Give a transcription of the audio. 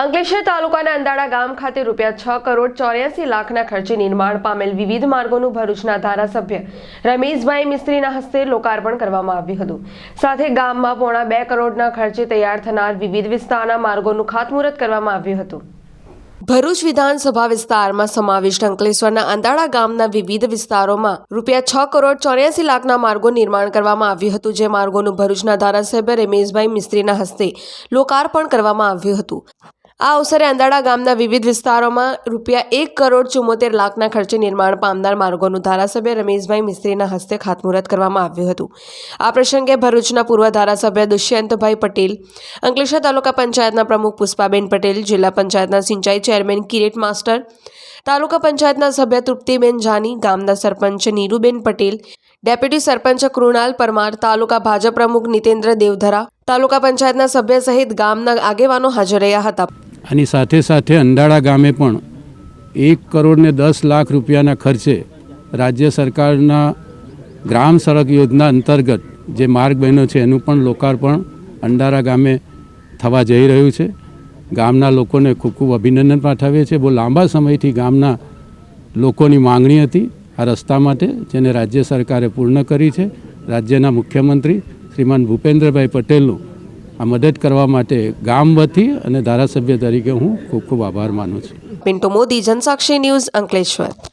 અંકલેશ્વર તાલુકાના અંદાડા ગામ ખાતે રૂપિયા છ કરોડ ચોર્યાસી લાખના ખર્ચે નિર્માણ પામેલ વિવિધ માર્ગોનું ભરૂચના ધારાસભ્ય રમેશભાઈ મિસ્ત્રીના હસ્તે લોકાર્પણ કરવામાં આવ્યું હતું. સાથે ગામમાં પોણા બે કરોડના ખર્ચે તૈયાર થનાર વિવિધ વિસ્તારના માર્ગોનું ખાતમુહૂર્ત કરવામાં આવ્યું હતું. ભરૂચ વિધાનસભા વિસ્તારમાં સમાવિષ્ટ અંકલેશ્વરના આંદાળા ગામના વિવિધ વિસ્તારોમાં રૂપિયા છ કરોડ ચોર્યાસી લાખના માર્ગો નિર્માણ કરવામાં આવ્યું હતું, જે માર્ગોનું ભરૂચના ધારાસભ્ય રમેશભાઈ મિસ્ત્રીના હસ્તે લોકાર્પણ કરવામાં આવ્યું હતું. આ અવસરે અંદાડા ગામના વિવિધ વિસ્તારોમાં રૂપિયા એક કરોડ ચુમ્મોતેર લાખના ખર્ચે નિર્માણ પામનાર માર્ગોનું ધારાસભ્ય રમેશભાઈ મિસ્ત્રીના હસ્તે ખાતમુહૂર્ત કરવામાં આવ્યું હતું. આ પ્રસંગે ભરૂચના પૂર્વ ધારાસભ્ય દુષ્યંતભાઈ પટેલ, અંકલેશ્વર તાલુકા પંચાયતના પ્રમુખ પુષ્પાબેન પટેલ, જિલ્લા પંચાયતના સિંચાઈ ચેરમેન કિરીટ માસ્ટર, તાલુકા પંચાયતના સભ્ય તૃપ્તિબેન જાની, ગામના સરપંચ નીરુબેન પટેલ, ડેપ્યુટી સરપંચ કૃણાલ પરમાર, તાલુકા ભાજપ પ્રમુખ નિતેન્દ્ર દેવધરા, તાલુકા પંચાયતના સભ્ય સહિત ગામના આગેવાનો હાજર રહ્યા હતા. આની સાથે સાથે અંડાળા ગામે પણ એક કરોડ ને દસ લાખ રૂપિયાના ખર્ચે રાજ્ય સરકારના ગ્રામ સડક યોજના અંતર્ગત જે માર્ગ બન્યો છે એનું પણ લોકાર્પણ અંડારા ગામે થવા જઈ રહ્યું છે. ગામના લોકોને ખૂબ ખૂબ અભિનંદન પાઠવીએ છીએ. બહુ લાંબા સમયથી ગામના લોકોની માંગણી હતી આ રસ્તા માટે, જેને રાજ્ય સરકારે પૂર્ણ કરી છે. રાજ્યના મુખ્યમંત્રી શ્રીમાન ભૂપેન્દ્રભાઈ પટેલનું આ મદદ કરવા માટે ગામ વતી અને ધારાસભ્ય તરીકે હું ખૂબ ખૂબ આભાર માનું છું. પિન્ટુ મોદી, જનસાક્ષી ન્યૂઝ અંકલેશ્વર.